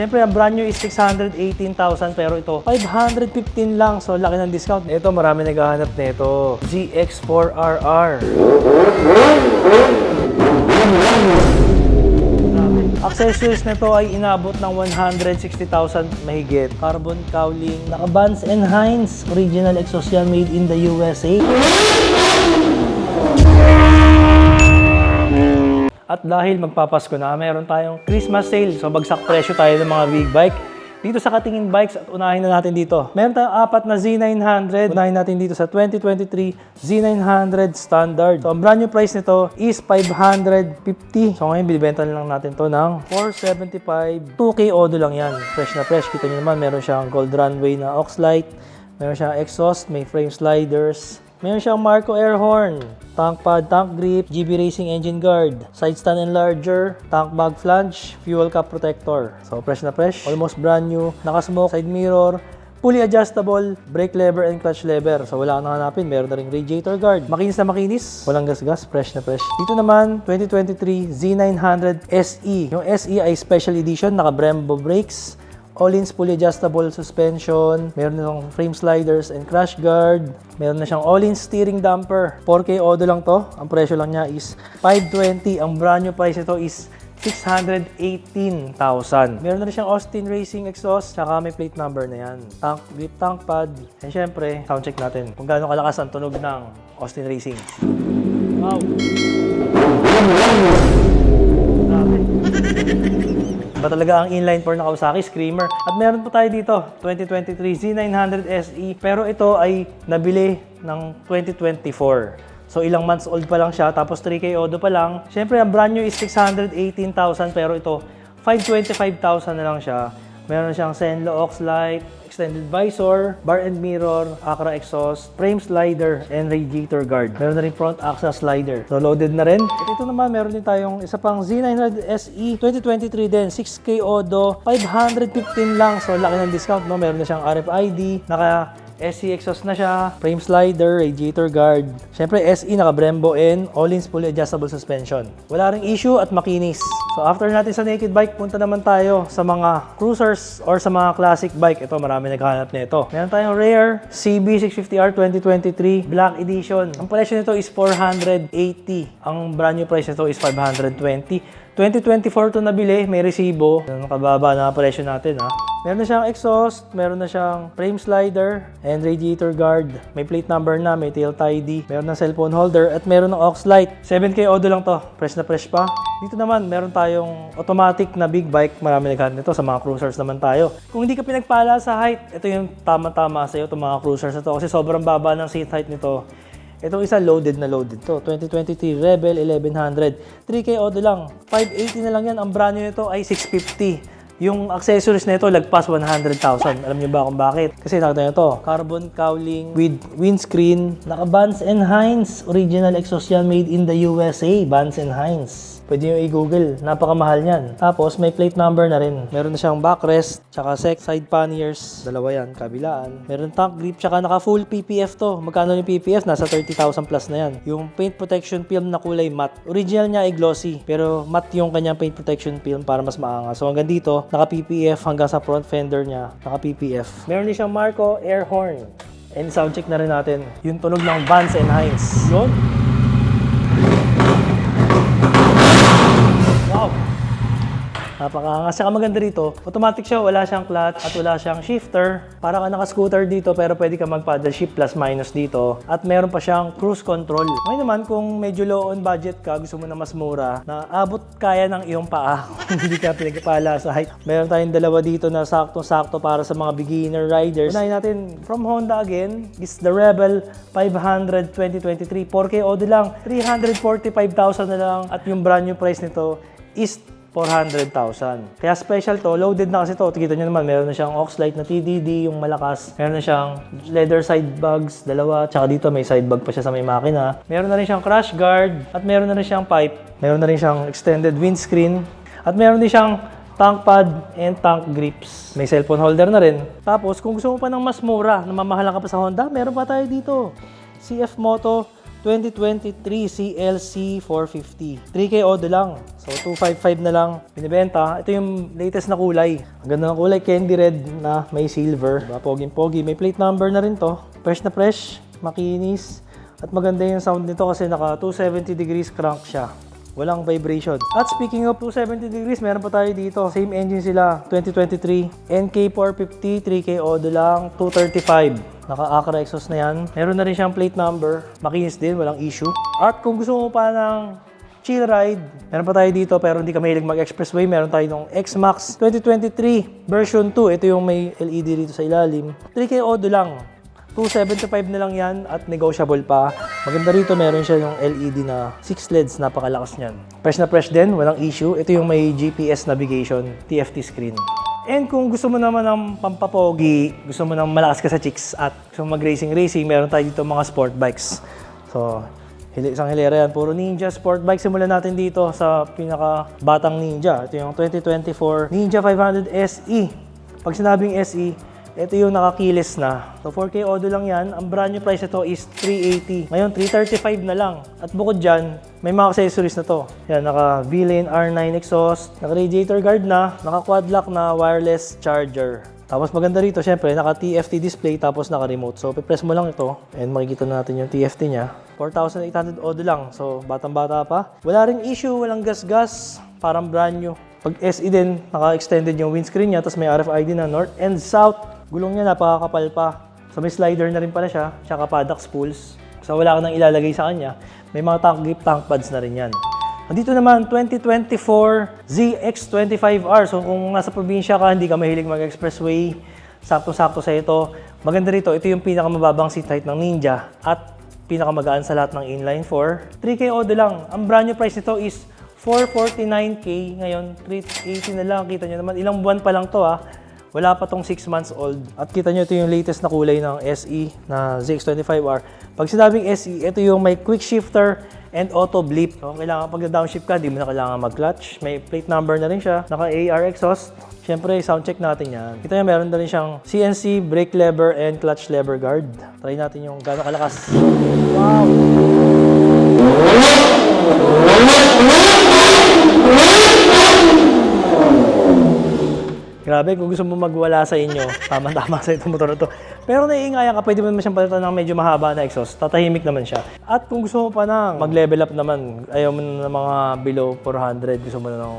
Siyempre, ang brand new is 618,000 pero ito 515 lang. So, laki ng discount. Ito, marami naghahanap nito. ZX4RR. Accessories nito ay inabot ng 160,000 mahigit. Carbon cowling, naka Vans and Hines, original exhaust yan made in the USA. At dahil magpapasko na, meron tayong Christmas sale. So bagsak presyo tayo ng mga big bike. Dito sa Katingin Bikes at unahin na natin dito. Meron tayong apat na Z900. Unahin natin dito sa 2023 Z900 Standard. So ang brand new price nito is 550. So ngayon binibenta lang natin to ng 475. 2K Odo lang yan. Fresh na fresh. Kita nyo naman meron siyang gold runway na Oxlight. Meron siyang exhaust, may frame sliders. Meron siyang Marco air horn, tank pad, tank grip, GB Racing engine guard, side stand enlarger, tank bag flange, fuel cap protector. So fresh na fresh, almost brand new, naka-smoke, side mirror, fully adjustable, brake lever and clutch lever. So wala kang hanapin, meron na ring radiator guard. Makinis na makinis, walang gasgas, fresh na fresh. Dito naman, 2023 Z900 SE. Yung SE ay special edition, naka Brembo brakes, All-ins fully adjustable suspension, meron na siyang frame sliders and crash guard, meron na siyang all-in steering damper. 4K Odo lang to, ang presyo lang niya is 520. Ang brand new price nito is 618,000. Meron na rin siyang Austin Racing exhaust, tsaka may plate number na yan. Tank, grip tank pad, and syempre, sound check natin kung gaano kalakas ang tunog ng Austin Racing. Wow! Ba talaga ang inline for na Kawasaki Screamer. At meron pa tayo dito, 2023 Z900 SE. Pero ito ay nabili ng 2024. So ilang months old pa lang siya, tapos 3K Odo pa lang. Siyempre, ang brand new is 618,000, pero ito, 525,000 na lang siya. Meron siyang Senlo Oxlight, extended visor, bar and mirror, Acra exhaust, frame slider, and radiator guard. Meron na rin front axle slider. So loaded na rin. At ito naman, meron din tayong isa pang Z900 SE 2023 din, 6K Odo, 515 lang. So laki ng discount, no? Meron na siyang RFID, naka SE exhaust na siya, frame slider, radiator guard. Siyempre, SE naka Brembo N, all-in fully adjustable suspension. Wala ring issue at makinis. So after natin sa naked bike, punta naman tayo sa mga cruisers or sa mga classic bike. Ito, marami naghahanap nito. Meron tayong Rare CB650R 2023 Black Edition. Ang presyo nito is 480. Ang brand new price nito is 520. 2024 to nabili, may resibo. Nakababa na presyo natin ha. Meron na siyang exhaust, meron na siyang frame slider and radiator guard. May plate number na, may tail tidy, meron ng cellphone holder at meron ng aux light. 7K Odo lang to, fresh na fresh pa. Dito naman, meron tayong automatic na big bike. Marami naghahanap nito sa mga cruisers naman tayo. Kung hindi ka pinagpala sa height, ito yung tama-tama sa iyo, itong mga cruisers na to. Kasi sobrang baba ng seat height nito. Itong isa loaded na loaded to. 2023 Rebel 1100. 3K Odo lang. 580 na lang yan. Ang brand new nito ay 650. Yung accessories na ito, lagpas 100,000. Alam niyo ba kung bakit? Kasi nakita niyo to, carbon cowling with windscreen, naka Vans and Hines. Original exhaust yan made in the USA, Vans and Hines. Pwede nyo i-google, napakamahal niyan. Tapos may plate number na rin. Meron na siyang backrest, tsaka side panniers, dalawa yan, kabilaan. Meron tank grip, tsaka naka full PPF to. Magkano yung PPF? Nasa 30,000 plus na yan. Yung paint protection film na kulay matte. Original niya ay glossy, pero matte yung kanyang paint protection film para mas maangas. So hanggang dito, naka PPF hanggang sa front fender niya, naka PPF. Meron din siyang Marco air horn. And sound check na rin natin yung tunog ng Vans and Hines. Yun. Wow! Napakaangas. Saka maganda rito, automatic siya, wala siyang clutch at wala siyang shifter. Para ka naka-scooter dito pero pwede ka mag-paddle shift plus minus dito. At meron pa siyang cruise control. Ngayon naman, kung medyo low on budget ka, gusto mo na mas mura, na abot kaya ng iyong paa kung hindi ka pinagpala sa height. Meron tayong dalawa dito na saktong-sakto para sa mga beginner riders. Unahin natin from Honda again, is the Rebel 500 2023. 4K Odo lang, 345,000 na lang at yung brand new price nito is 400,000. Kaya special to, loaded na kasi to. Kita nyo naman, meron na siyang Oxlight na TDD, yung malakas. Meron na siyang leather side bags, dalawa. Tsaka dito may side bag pa siya sa may makina. Meron na rin siyang crash guard, at meron na rin siyang pipe. Meron na rin siyang extended windscreen. At meron din siyang tank pad and tank grips. May cellphone holder na rin. Tapos, kung gusto mo pa ng mas mura, na mamahalan ka pa sa Honda, meron pa tayo dito. CF Moto 2023 CLC 450. 3K odo lang. So 255 na lang binibenta. Ito yung latest na kulay. Ang ganda ng kulay, candy red na may silver. Diba? Poging-pogi. May plate number na rin to. Fresh na fresh, makinis. At maganda yung sound nito kasi naka 270 degrees crank siya. Walang vibration. At speaking of 270 degrees, meron pa tayo dito. Same engine sila, 2023. NK450, 3K Odo lang, 235. Naka-Acra exhaust na yan. Meron na rin siyang plate number. Makinis din, walang issue. At kung gusto mo pa ng chill ride, meron pa tayo dito pero hindi ka mahilig mag-expressway. Meron tayo ng X-Max 2023 version 2. Ito yung may LED dito sa ilalim. 3K Odo lang. 275 na lang yan at negotiable pa. Maganda rito, meron siya yung LED na 6 LEDs, napakalakas niyan. Fresh na fresh din, walang issue. Ito yung may GPS navigation, TFT screen. And kung gusto mo naman ng pampapogi, gusto mo ng malakas ka sa chicks at gusto mo mag-racing-racing, meron tayo dito mga sport bikes. So, hili, isang hilera yan. Puro Ninja sport bike. Simulan natin dito sa pinaka batang Ninja. Ito yung 2024 Ninja 500 SE. Pag sinabing SE, ito yung nakakilis na. So 4K Odo lang yan. Ang brand new price ito is 380. Ngayon 335 na lang. At bukod dyan, may mga accessories na to. Yan, naka V-Lane R9 exhaust, naka radiator guard na, naka quad lock na wireless charger. Tapos maganda rito, syempre, naka TFT display tapos naka remote. So, pipress mo lang ito and makikita natin yung TFT niya. 4,800 odo lang. So, batang-bata pa. Wala rin issue, walang gas-gas. Parang brand new. Pag SE din, naka-extended yung windscreen niya, tapos may RFID na north and south. Gulong niya napakakapal pa. So may slider na rin pala siya, tsaka paddock spools. So wala ka nang ilalagay sa kanya. May mga tank grip, tank pads na rin yan. Nandito naman, 2024 ZX25R. So kung nasa probinsya ka, hindi ka mahilig mag-expressway, sakto-sakto sa ito. Maganda rito, ito yung pinakamababang seat height ng Ninja at pinakamagaan sa lahat ng inline 4. 3K odo lang. Ang brand new price nito is 449K. Ngayon, 380 na lang. Kita nyo naman, ilang buwan pa lang to ah. Wala pa tong 6 months old. At kita nyo ito yung latest na kulay ng SE na ZX25R. Pag sinabing SE, ito yung may quick shifter and auto blip. So, kailangan pag downshift ka, di mo na kailangan mag-clutch. May plate number na rin siya. Naka AR exhaust. Siyempre, sound check natin yan. Kita nyo, meron na rin siyang CNC, brake lever, and clutch lever guard. Try natin yung gano'ng kalakas. Wow! Grabe, kung gusto mo magwala sa inyo, tama-tama sa itong motor na to. Pero naiingayan ka, pwede mo naman siyang palitan ng medyo mahaba na exhaust. Tatahimik naman siya. At kung gusto mo pa nang mag-level up naman, ayaw mo na ng mga below 400, gusto mo na ng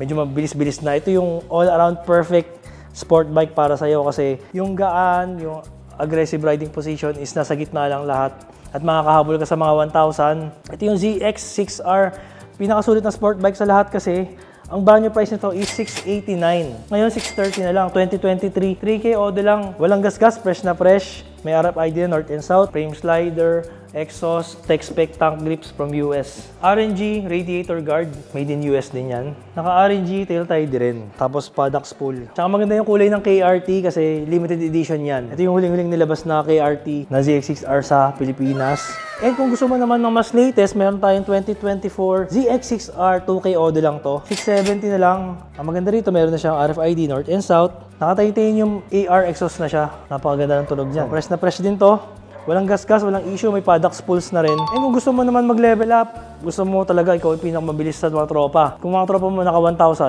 medyo mabilis-bilis na. Ito yung all-around perfect sport bike para sa'yo kasi yung gaan, yung aggressive riding position is nasa gitna lang lahat at makakahabol ka sa mga 1,000. Ito yung ZX6R, pinakasulit na sport bike sa lahat kasi ang new price nito is 689. Ngayon 630 na lang, 2023. 3K odo lang, walang gasgas, fresh na fresh. May RFID na north and south, frame slider, exhaust, tech spec tank grips from US. RNG radiator guard, made in US din yan. Naka-RNG tail tie din. Tapos paddock spool. Tsaka maganda yung kulay ng KRT kasi limited edition yan. Ito yung huling-huling nilabas na KRT na ZX6R sa Pilipinas. And kung gusto mo naman ng mas latest, meron tayong 2024 ZX6R 2K Odo lang to. 670 na lang. Ang maganda rito, meron na siyang RFID North and South. Naka-titanium AR exhaust na siya. Napakaganda ng tunog niyan. Fresh na fresh din to. Walang gas-gas, walang issue, may paddock spools na rin. And kung gusto mo naman mag-level up, gusto mo talaga ikaw yung pinakamabilis sa mga tropa. Kung mga tropa mo naka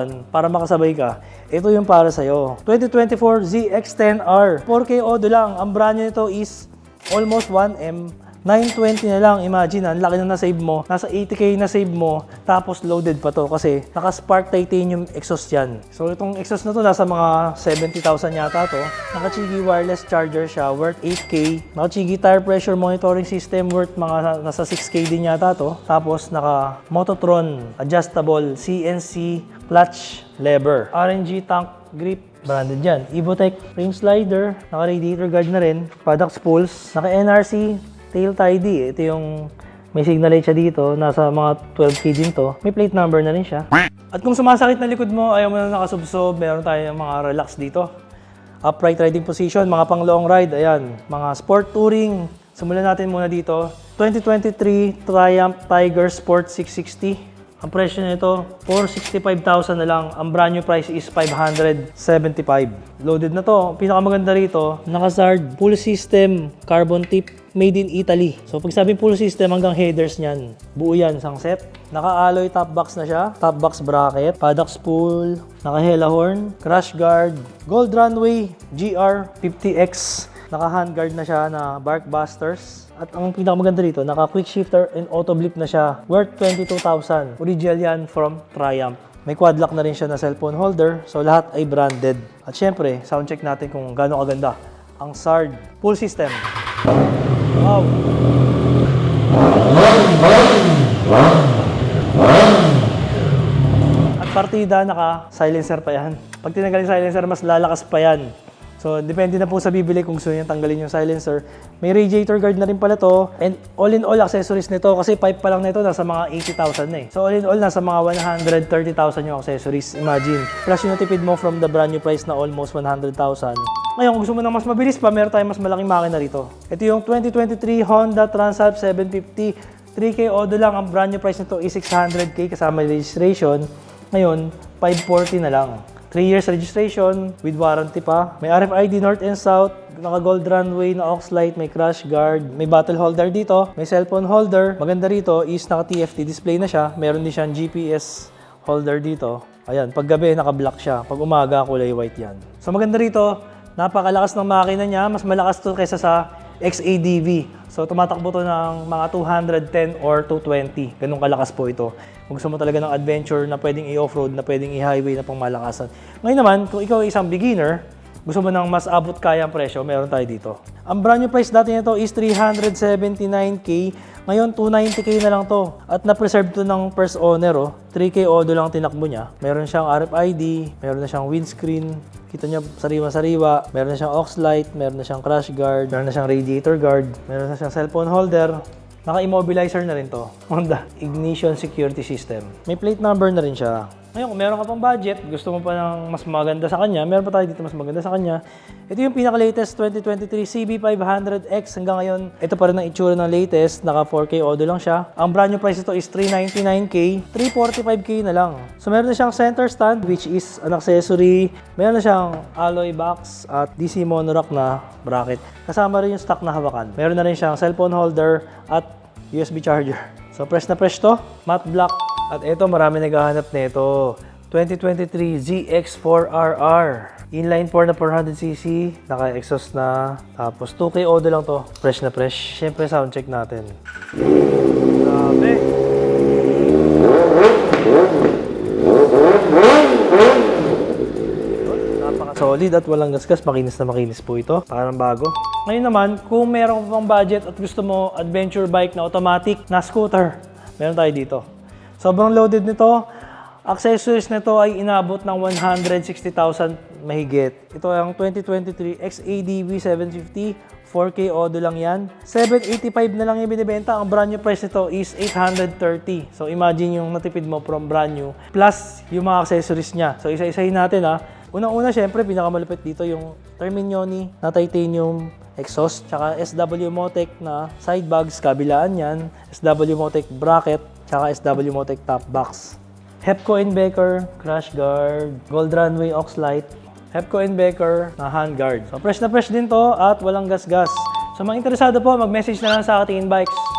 1,000 para makasabay ka, ito yung para sa'yo. 2024 ZX10R. 4K Odo lang. Ang brand nito is almost 1M. 920 na lang, imagine, ang laki na na-save mo. Nasa 80k na save mo, tapos loaded pa to kasi naka-spark titanium exhaust yan. So itong exhaust na to, nasa mga 70,000 yata to. Naka-Chigi wireless charger siya, worth 8k. Naka-Chigi tire pressure monitoring system, worth mga nasa 6k din yata to. Tapos naka Mototron, adjustable, CNC, clutch, lever. RNG tank grip, branded yan. Evotech frame slider, naka-radiator guard na rin, paddock spools, naka-NRC tail tidy. Ito yung may signal light siya dito. Nasa mga 12K din to. May plate number na rin siya. At kung sumasakit na likod mo, ayaw mo na nakasubsob, meron tayong mga relax dito. Upright riding position, mga pang long ride, ayan. Mga sport touring. Simulan natin muna dito. 2023 Triumph Tiger Sport 660. Ang presyo nito, 465,000 na lang. Ang brand new price is 575. Loaded na to. Pinakamaganda rito, naka-Zard full system carbon tip made in Italy. So pag sabing full system hanggang headers niyan, buo yan isang set. Naka-alloy top box na siya, top box bracket, paddock spool, naka-hela horn, crash guard, gold runway, GR50X, naka-handguard na siya na bark busters. At ang pinakamaganda dito, naka-quick shifter and auto blip na siya, worth 22,000. Original yan from Triumph. May quad lock na rin siya na cellphone holder, so lahat ay branded. At syempre, sound check natin kung gaano kaganda ang SARD full system. Wow! At partida, naka-silencer pa yan. Pag tinanggal yung silencer, mas lalakas pa yan. So, depende na po sa bibili kung gusto niyo tanggalin yung silencer. May radiator guard na rin pala to. And all in all, accessories nito, kasi pipe pa lang nito, nasa mga 80,000 na eh. So, all in all, nasa mga 130,000 yung accessories. Imagine. Plus yung natipid mo from the brand new price na almost 100,000. Ngayon, kung gusto mo ng mas mabilis pa, meron tayong mas malaking makina rito. Ito yung 2023 Honda Transalp 750. 3K Odo lang. Ang brand new price nito is 600K kasama registration. Ngayon, 540 na lang. 3 years registration with warranty pa. May RFID North and South, naka gold runway na aux light, may crash guard, may bottle holder dito, may cellphone holder. Maganda rito is naka TFT display na siya. Meron din siyang GPS holder dito. Ayan, pag gabi naka-black siya, pag umaga kulay white yan. So maganda rito, napakalakas ng makina niya, mas malakas to kaysa sa XADV. So tumatakbo to ng mga 210 or 220. Ganun kalakas po ito. Kung gusto mo talaga ng adventure na pwedeng i-offroad, na pwedeng i-highway na pang malakasan. Ngayon naman, kung ikaw ay isang beginner, gusto mo ng mas abot kaya ang presyo, meron tayo dito. Ang brand new price dati nito is 379k. Ngayon, 290k na lang to. At na-preserve to ng first owner, oh. 3k odo lang tinakbo niya. Meron siyang RFID, meron na siyang windscreen, kita niya sariwa-sariwa, meron na siyang aux light, meron na siyang crash guard, meron na siyang radiator guard, meron na siyang cellphone holder, Naka-immobilizer na rin to. Honda Ignition Security System. May plate number na rin siya. Ngayon, kung meron ka pang budget, gusto mo pa ng mas maganda sa kanya, meron pa tayo dito mas maganda sa kanya. Ito yung pinaka-latest 2023 CB500X. Hanggang ngayon, ito pa rin ang itsura ng latest. Naka 4K Odo lang siya. Ang brand new price ito is 399K. 345K na lang. So, meron na siyang center stand, which is an accessory. Meron na siyang alloy box at DC monorack na bracket. Kasama rin yung stock na hawakan. Meron na rin siyang cellphone holder at USB charger. So, press na press to. Matte black. At ito, marami naghahanap nito. 2023 ZX4RR. Inline 4 na 400cc. Naka-exhaust na. Tapos 2K Odo lang to. Fresh na fresh. Siyempre, sound check natin. Grabe. Napaka-solid at walang gasgas. Makinis na makinis po ito. Parang bago. Ngayon naman, kung meron pang budget at gusto mo adventure bike na automatic na scooter, meron tayo dito. Sobrang loaded nito. Accessories nito ay inabot ng 160,000 mahigit. Ito ang 2023 XADV 750. 4K Odo lang yan. 785 na lang yung binibenta. Ang brand new price nito is 830. So imagine yung natipid mo from brand new. Plus yung mga accessories niya. So isa-isahin natin ha. Unang-una syempre pinakamalupit dito yung Terminioni na titanium exhaust. Tsaka SW Motec na side bags. Kabilaan yan. SW Motec bracket. Tsaka SW Motec top box. Hepco Becker, crash guard, gold runway aux light, Hepco Becker na handguard. So fresh na fresh din to at walang gas-gas. So mga interesado po, mag-message na lang sa ating Bikes.